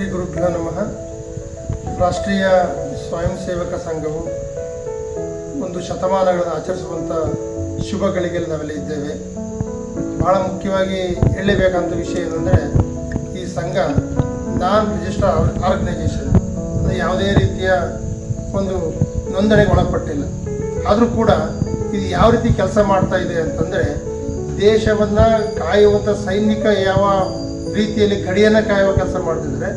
ಶ್ರೀ ಗುರುಭ್ಯೋ ನಮಃ. ರಾಷ್ಟ್ರೀಯ ಸ್ವಯಂ ಸೇವಕ ಸಂಘವು ಒಂದು ಶತಮಾನಗಳನ್ನು ಆಚರಿಸುವಂಥ ಶುಭ ಗಳಿಗೆಯಲ್ಲಿ ನಾವೆಲ್ಲ ಇದ್ದೇವೆ. ಬಹಳ ಮುಖ್ಯವಾಗಿ ಹೇಳಬೇಕಂತ ವಿಷಯ ಏನಂದರೆ, ಈ ಸಂಘ ನಾನ್ ರಿಜಿಸ್ಟರ್ ಆರ್ಗನೈಸೇಷನ್. ಅಂದರೆ ಯಾವುದೇ ರೀತಿಯ ಒಂದು ನೋಂದಣಿಗೆ ಒಳಪಟ್ಟಿಲ್ಲ. ಆದರೂ ಕೂಡ ಇದು ಯಾವ ರೀತಿ ಕೆಲಸ ಮಾಡ್ತಾ ಇದೆ ಅಂತಂದರೆ, ದೇಶವನ್ನು ಕಾಯುವಂಥ ಸೈನಿಕ ಯಾವ ರೀತಿಯಲ್ಲಿ ಗಡಿಯನ್ನು ಕಾಯುವ ಕೆಲಸ ಮಾಡ್ತಿದ್ರೆ,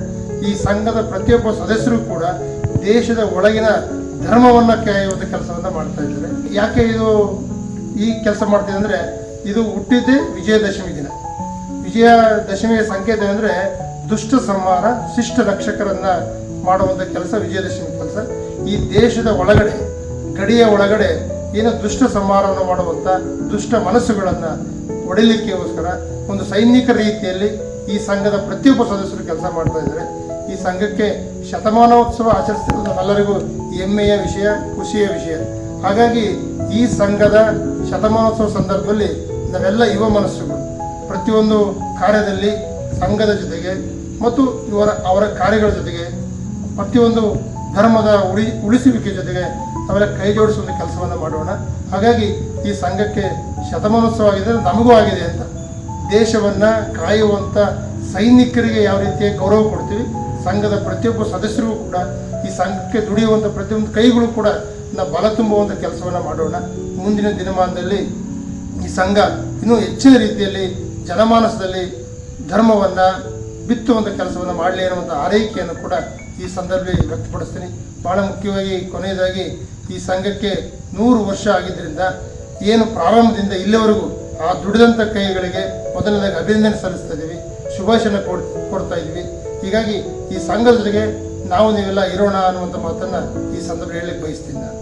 ಈ ಸಂಘದ ಪ್ರತಿಯೊಬ್ಬ ಸದಸ್ಯರು ಕೂಡ ದೇಶದ ಒಳಗಿನ ಧರ್ಮವನ್ನು ಕಾಯುವಂಥ ಕೆಲಸವನ್ನು ಮಾಡ್ತಾ ಇದ್ದಾರೆ. ಯಾಕೆ ಇದು ಈ ಕೆಲಸ ಮಾಡ್ತಿದೆ ಅಂದರೆ, ಇದು ಹುಟ್ಟಿದ್ದೇ ವಿಜಯದಶಮಿ ದಿನ. ವಿಜಯದಶಮಿಯ ಸಂಕೇತ ಅಂದರೆ ದುಷ್ಟ ಸಂಹಾರ, ಶಿಷ್ಟ ರಕ್ಷಕರನ್ನ ಮಾಡುವಂಥ ಕೆಲಸ, ವಿಜಯದಶಮಿ ಕೆಲಸ. ಈ ದೇಶದ ಒಳಗಡೆ, ಗಡಿಯ ಒಳಗಡೆ ಏನು ದುಷ್ಟ ಸಂಹಾರವನ್ನು ಮಾಡುವಂಥ ದುಷ್ಟ ಮನಸ್ಸುಗಳನ್ನು ಒಡಿಲಿಕ್ಕೋಸ್ಕರ ಒಂದು ಸೈನಿಕ ರೀತಿಯಲ್ಲಿ ಈ ಸಂಘದ ಪ್ರತಿಯೊಬ್ಬ ಸದಸ್ಯರು ಕೆಲಸ ಮಾಡ್ತಾ ಇದ್ದಾರೆ. ಈ ಸಂಘಕ್ಕೆ ಶತಮಾನೋತ್ಸವ ಆಚರಿಸ್ತಿರೋದು ನಮ್ಮೆಲ್ಲರಿಗೂ ಹೆಮ್ಮೆಯ ವಿಷಯ, ಖುಷಿಯ ವಿಷಯ. ಹಾಗಾಗಿ ಈ ಸಂಘದ ಶತಮಾನೋತ್ಸವ ಸಂದರ್ಭದಲ್ಲಿ ನಾವೆಲ್ಲ ಯುವ ಮನಸ್ಸುಗಳು, ಪ್ರತಿಯೊಂದು ಕಾರ್ಯದಲ್ಲಿ ಸಂಘದ ಜೊತೆಗೆ ಮತ್ತು ಇವರ, ಅವರ ಕಾರ್ಯಗಳ ಜೊತೆಗೆ, ಪ್ರತಿಯೊಂದು ಧರ್ಮದ ಉಳಿ, ಉಳಿಸುವಿಕೆ ಜೊತೆಗೆ ನಾವೆಲ್ಲ ಕೈ ಜೋಡಿಸುವಂಥ ಕೆಲಸವನ್ನು ಮಾಡೋಣ. ಹಾಗಾಗಿ ಈ ಸಂಘಕ್ಕೆ ಶತಮಾನೋತ್ಸವ ಆಗಿದೆ, ನಮಗೂ ಆಗಿದೆ ಅಂತ ದೇಶವನ್ನು ಕಾಯುವಂಥ ಸೈನಿಕರಿಗೆ ಯಾವ ರೀತಿಯ ಗೌರವ ಕೊಡ್ತೀವಿ? ಸಂಘದ ಪ್ರತಿಯೊಬ್ಬ ಸದಸ್ಯರಿಗೂ ಕೂಡ, ಈ ಸಂಘಕ್ಕೆ ದುಡಿಯುವಂಥ ಪ್ರತಿಯೊಂದು ಕೈಗಳು ಕೂಡ ನಾವು ಬಲ ತುಂಬುವಂಥ ಕೆಲಸವನ್ನು ಮಾಡೋಣ. ಮುಂದಿನ ದಿನಮಾನದಲ್ಲಿ ಈ ಸಂಘ ಇನ್ನೂ ಹೆಚ್ಚಿನ ರೀತಿಯಲ್ಲಿ ಜನಮಾನಸದಲ್ಲಿ ಧರ್ಮವನ್ನು ಬಿತ್ತುವಂಥ ಕೆಲಸವನ್ನು ಮಾಡಲಿ ಅನ್ನುವಂಥ ಆರೈಕೆಯನ್ನು ಕೂಡ ಈ ಸಂದರ್ಭದಲ್ಲಿ ವ್ಯಕ್ತಪಡಿಸ್ತೀನಿ. ಭಾಳ ಮುಖ್ಯವಾಗಿ ಕೊನೆಯದಾಗಿ ಈ ಸಂಘಕ್ಕೆ ನೂರು ವರ್ಷ ಆಗಿದ್ದರಿಂದ ಏನು ಪ್ರಾರಂಭದಿಂದ ಇಲ್ಲಿವರೆಗೂ ಆ ದುಡಿದಂಥ ಕೈಗಳಿಗೆ ಮೊದಲನೇದಾಗಿ ಅಭಿನಂದನೆ ಸಲ್ಲಿಸ್ತಾ ಇದ್ದೀವಿ. ಶುಭಾಶಯನ ಕೊಡ್, ಕೊಡ್ತಾ ಇದ್ದೀವಿ. ಹೀಗಾಗಿ ಈ ಸಂಘದ ಜೊತೆಗೆ ನಾವು ನೀವೆಲ್ಲ ಇರೋಣ ಅನ್ನುವಂಥ ಮಾತನ್ನು ಈ ಸಂದರ್ಭ ಹೇಳಲಿಕ್ಕೆ ಬಯಸ್ತೀನಿ ನಾನು.